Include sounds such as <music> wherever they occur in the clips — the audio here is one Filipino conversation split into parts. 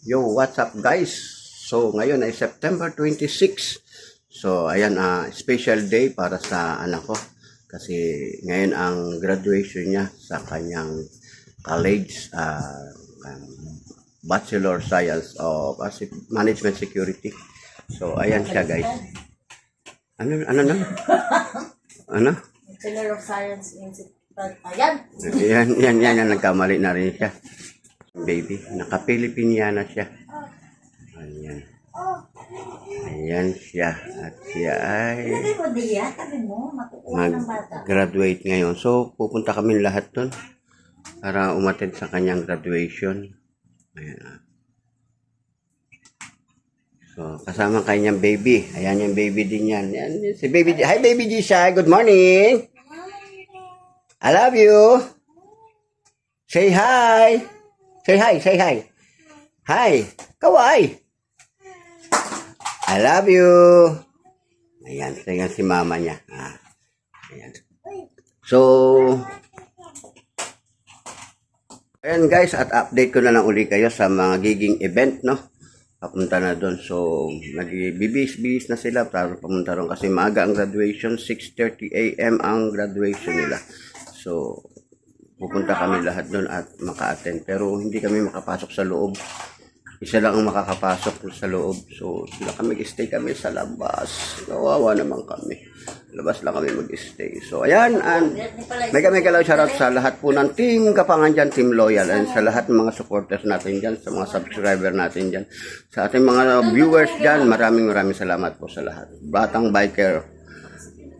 Yo, what's up guys? So, ngayon ay September 26. So, ayan, ah, special day para sa anak ko. Kasi ngayon ang graduation niya sa kanyang college, ah, um, Bachelor Science of si- Management Security. So, ayan siya guys. Ano, ano na? Ano? Bachelor of Science in Ayan! Yan, yan, yan, yan, nagkamali na rin siya. Baby, naka-Pilipiniana siya. Ayan. Ayan siya. At siya ay mag-graduate ngayon. So, pupunta kami lahat doon para umattend sa kanyang graduation. Ayan. So, kasama kanyang baby. Ayan yung baby din yan. yan si baby. G- Hi, baby G-Shy. Good morning. I love you. Say hi. Say hi, say hi. Hi. Kawai. I love you. Ayan, tingnan si mama niya. Ah. Ayan. So, ayan guys, at update ko na lang uli kayo sa mga giging event, no? Papunta na doon. So, nagbibis-bis na sila para pumunta ron kasi maaga ang graduation. 6.30 a.m. ang graduation nila. So, pupunta kami lahat doon at maka-attend. Pero hindi kami makapasok sa loob. Isa lang ang makakapasok sa loob. So, sila kami mag-stay kami sa labas. Kawawa naman kami. Labas lang kami mag-stay. So, ayan. And, mega mega love shoutout sa lahat po ng team Kapangan dyan, team loyal. And sa lahat ng mga supporters natin dyan, sa mga subscriber natin dyan. Sa ating mga viewers dyan, maraming maraming salamat po sa lahat. Batang biker,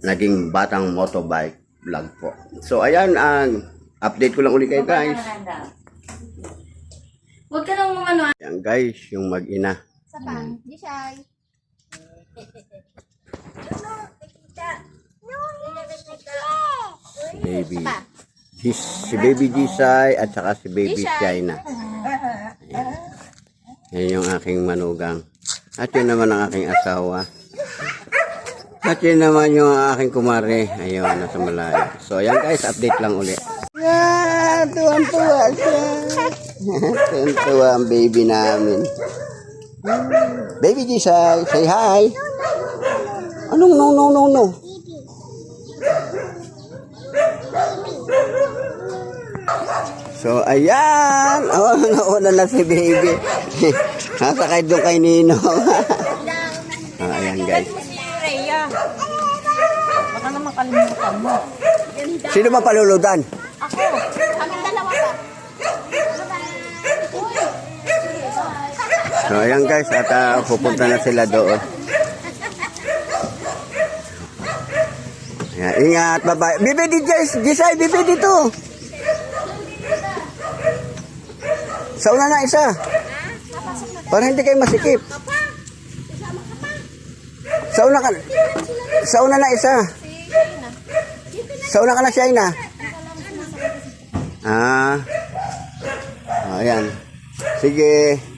naging batang motobike vlog po. So, ayan. ang update ko lang uli kayo guys. Huwag ka nang mga ano. Ayan guys, yung mag-ina. Sa pan, di siya. Baby. Si, si Baby Jisay at saka si Baby China. Ayan. Yan yung aking manugang. At yun naman ang aking asawa. At yun naman yung aking kumare. Ayun, nasa malayo. So, ayan guys, update lang uli. Tuwan-tuwa siya. tuwan-tuwa ang baby namin. Baby Jisay, say hi. Anong no, no, no, no? So, ayan. <laughs> Oh, nauna na si baby. <laughs> Nasa kay doon kay Nino. <laughs> oh, ayan, guys. Baka naman kalimutan mo. Sino ba So, ayan, guys. At ah, pupunta na sila doon. Ayan, ingat, bye-bye. Bibi di Jess, Gisay, bibi dito. Sa una na isa. Para hindi kayo masikip. Sa una ka Sa una na isa. Sa una ka na siya na. Ah. Ayan. Sige.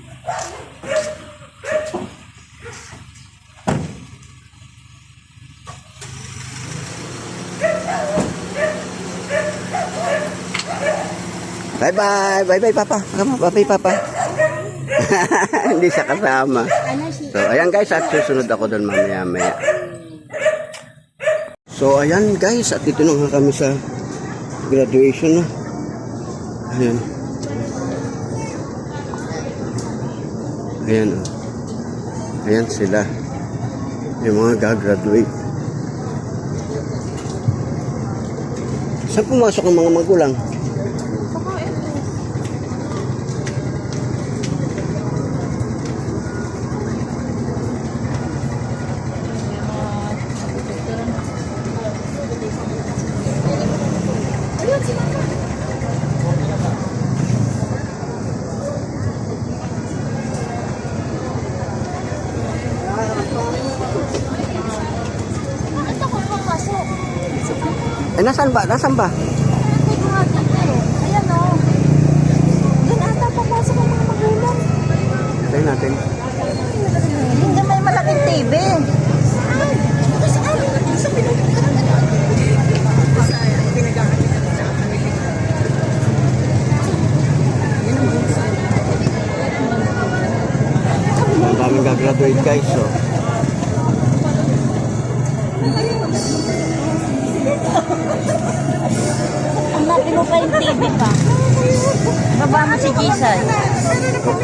Bye bye. Bye bye papa. Bye bye papa. <laughs> Hindi siya kasama. So ayan guys, at susunod ako doon mamaya maya. So ayan guys, at dito na kami sa graduation. Ayan. Ayan oh. Ayan sila. Yung mga gagraduate. Saan pumasok ang mga magulang? Nasaan ba? Nasaan ba? Ayan o. Doon ata papasok ang mga magulang. Tignan natin. Hindi may malaking TV. Ay, ito sa amin. Sa pinagkakaan. daming gagraduate guys. So.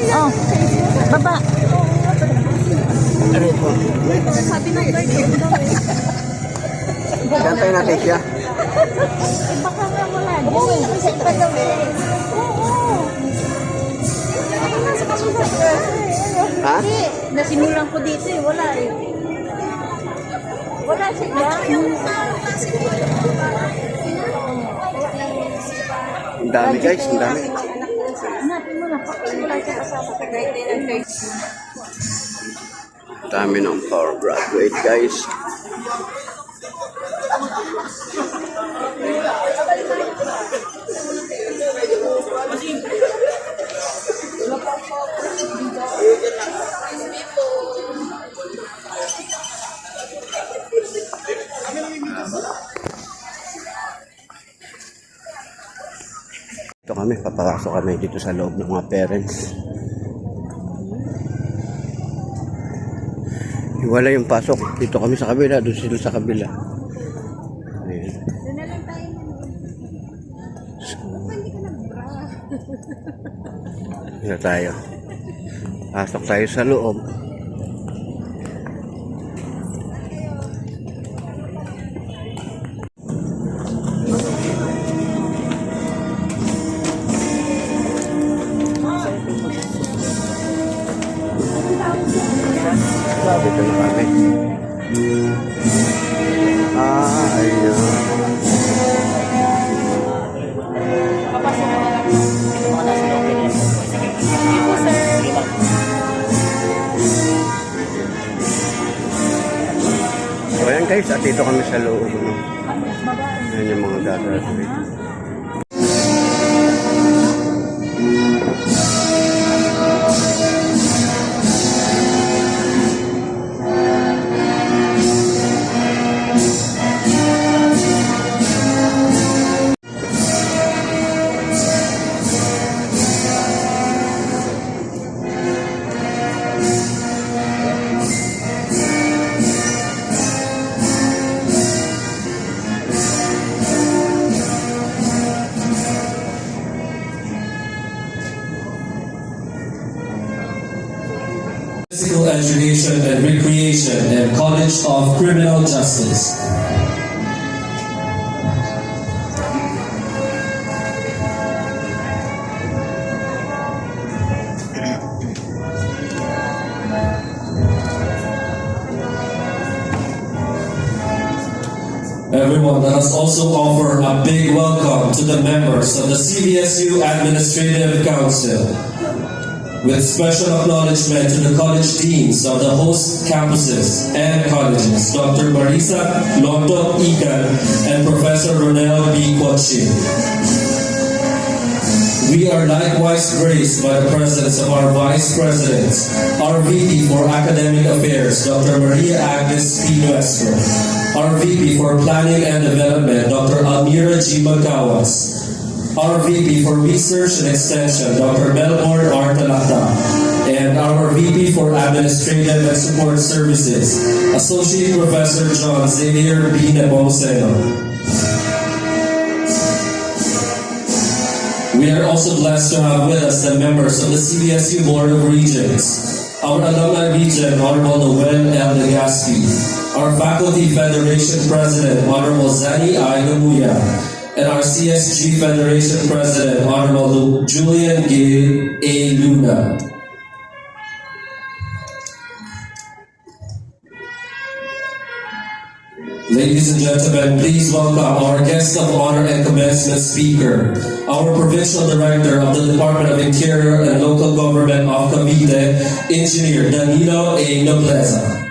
Oh, baba. Ano ito? Gantay natin siya. Baka nga wala. Oo, sa iba daw eh. Oo. Ha? Hindi, nasimulan ko dito eh. Wala eh. Wala siya. Ang dami guys, ang dami. Hanapin mo na. Wala siya kasama. Ang dami ng power graduate guys. Ito kami, papasok kami dito sa loob ng mga parents. Wala yung pasok. Dito kami sa kabila, doon sila sa kabila. Ayan. So, Dito tayo. Pasok tayo sa loob. Dito na kami. Ah, ayun. So ayan guys, at dito kami sa loob. Ayan yung mga gagraduate. Everyone, let us also offer a big welcome to the members of the CVSU Administrative Council with special acknowledgement to the college deans of the host campuses and colleges, Dr. Marisa Lonto Ikan and Professor Ronel B. Quachin. We are likewise graced by the presence of our Vice Presidents, our VP for Academic Affairs, Dr. Maria Agnes P. Nuestro, our VP for Planning and Development, Dr. Almira G. Magawas, our VP for Research and Extension, Dr. Melbourne R. Talata, and our VP for Administrative and Support Services, Associate Professor John Xavier B. Nepomuceno. We are also blessed to have with us the members of the CBSU Board of Regents, our alumni region, Honorable Noel L. Legaspi, our Faculty Federation President, Honorable Zani I. Namuya, and our CSG Federation President, Honorable Julian Gay A. Luna. Ladies and gentlemen, please welcome our guest of honor and commencement speaker, our provincial director of the Department of Interior and Local Government of Cavite, Engineer Danilo A. Nobleza.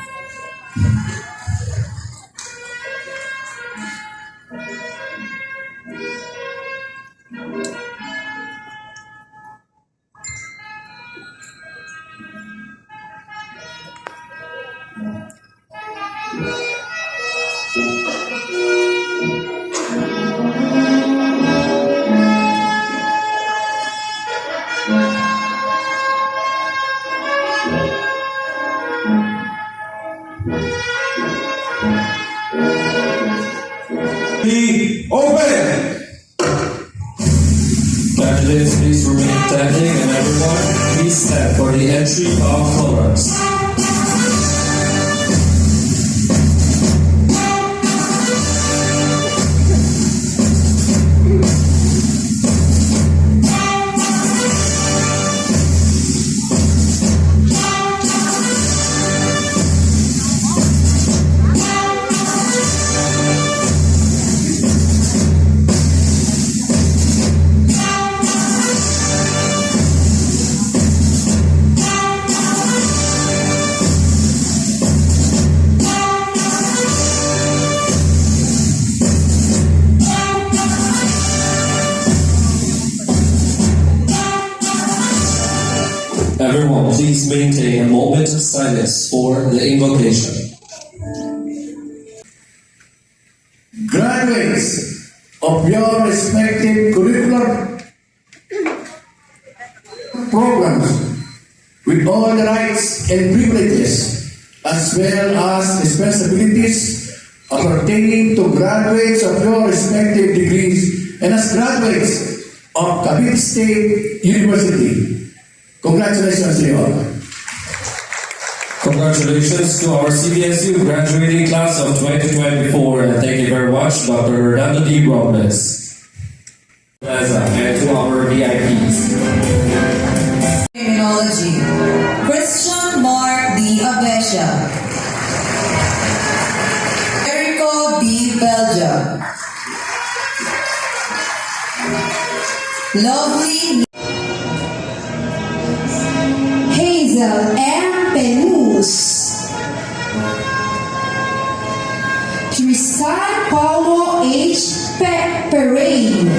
Everyone, please maintain a moment of silence for the invocation. graduates of your respective curricular programs with all the rights and privileges as well as responsibilities pertaining to graduates of your respective degrees and as graduates of Cavite State University. Congratulations to. Congratulations to our CBSU graduating class of 2024 and thank you very much, Dr. D. Robles. H. Pe- Perane.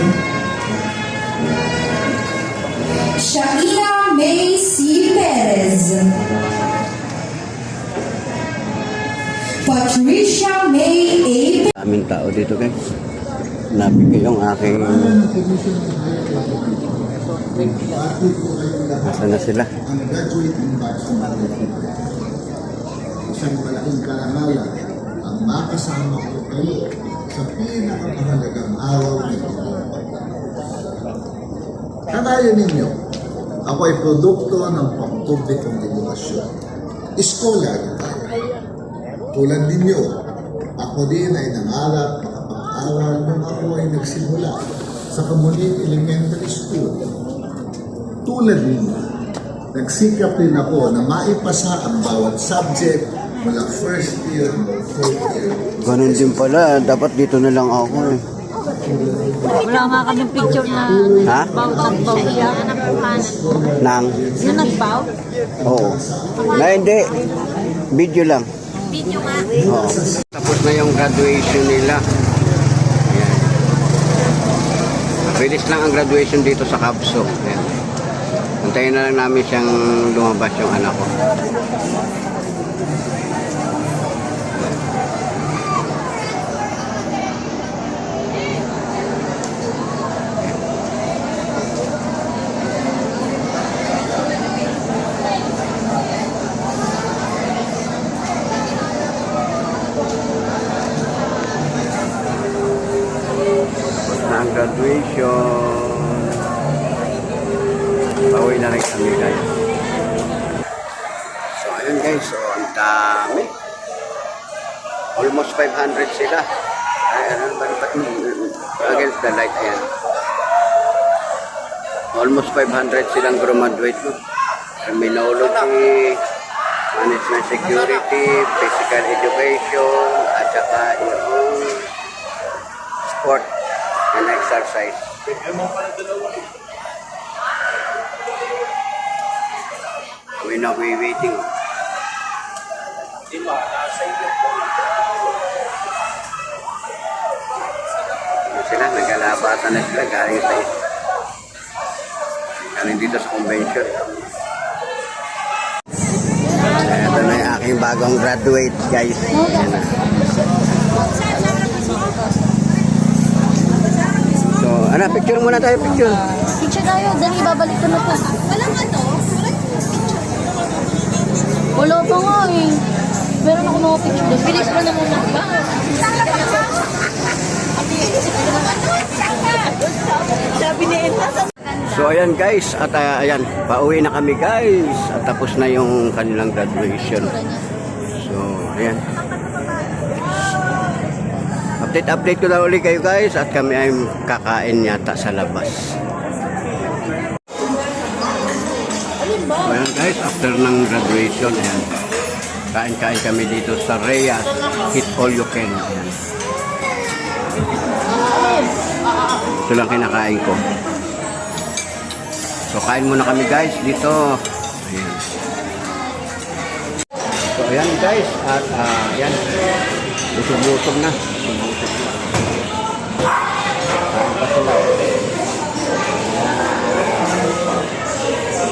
Shaina May C. Perez. Patricia May A. Daming tao dito guys. Nabigay yung aking... Nasaan na sila? ang graduating batch ng Manila. Isang malaking karangalan ang makasama ko kayo sa pinakamahalagang araw nito. Kanayan ninyo, ako ay produkto ng pampublikong edukasyon. Iskola na tayo. Tulad ninyo, ako din ay nangarap makapag-aral nung ako ay nagsimula sa Kamuning Elementary School tulad ninyo, nagsikap din ako na maipasa ang bawat subject mula first year fourth year. Ganun din pala. Dapat dito na lang ako eh. Wala nga kaming picture na Ha? bow ng bow siya. Nang? Yung nagbow? Oo. Na hindi. Video lang. Video nga. Oo. Tapos na yung graduation nila. Ayan. Bilis lang ang graduation dito sa Kabso. Ayan. Antayin na lang namin siyang lumabas yung anak ko. The light ayan. Almost 500 silang graduate no. Criminology, management security, physical education, at saka yung sport and exercise. We're we waiting. Yun sila, nagkalabasan na sila galing sa galing dito sa convention. Ito na yung aking bagong graduate guys. Yan na. So, ano, picture muna tayo, picture. Picture tayo, dali babalik ko na po. Wala nga to? Wala pa nga eh. Meron ako mga picture. Bilis mo na muna ba? Sabi ni So ayan guys, at ah, ayan, pauwi na kami guys. At tapos na yung kanilang graduation. So ayan. Update update ko na uli kayo guys at kami ay kakain yata sa labas. So ayan guys, after ng graduation, ayan. Kain-kain kami dito sa Rhea. Hit all you can. Ayan. Ito lang kinakain ko. So kain muna kami guys dito. Ayan. So ayan guys at ah, ayan. Busog-busog na. Busog-busog na. Kain pa sila.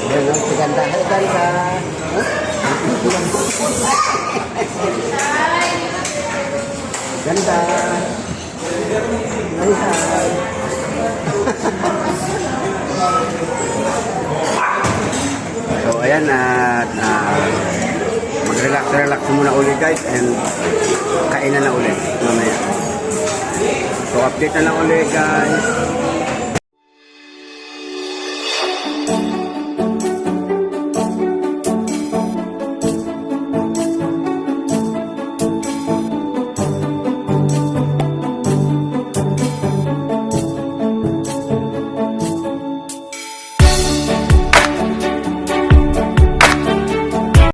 Ayan o, si Ganda. Hi Ganda. Ganda. Hi, hi. So ayan at uh, mag-relax relax muna ulit guys and kainan na ulit mamaya. So update na lang ulit guys.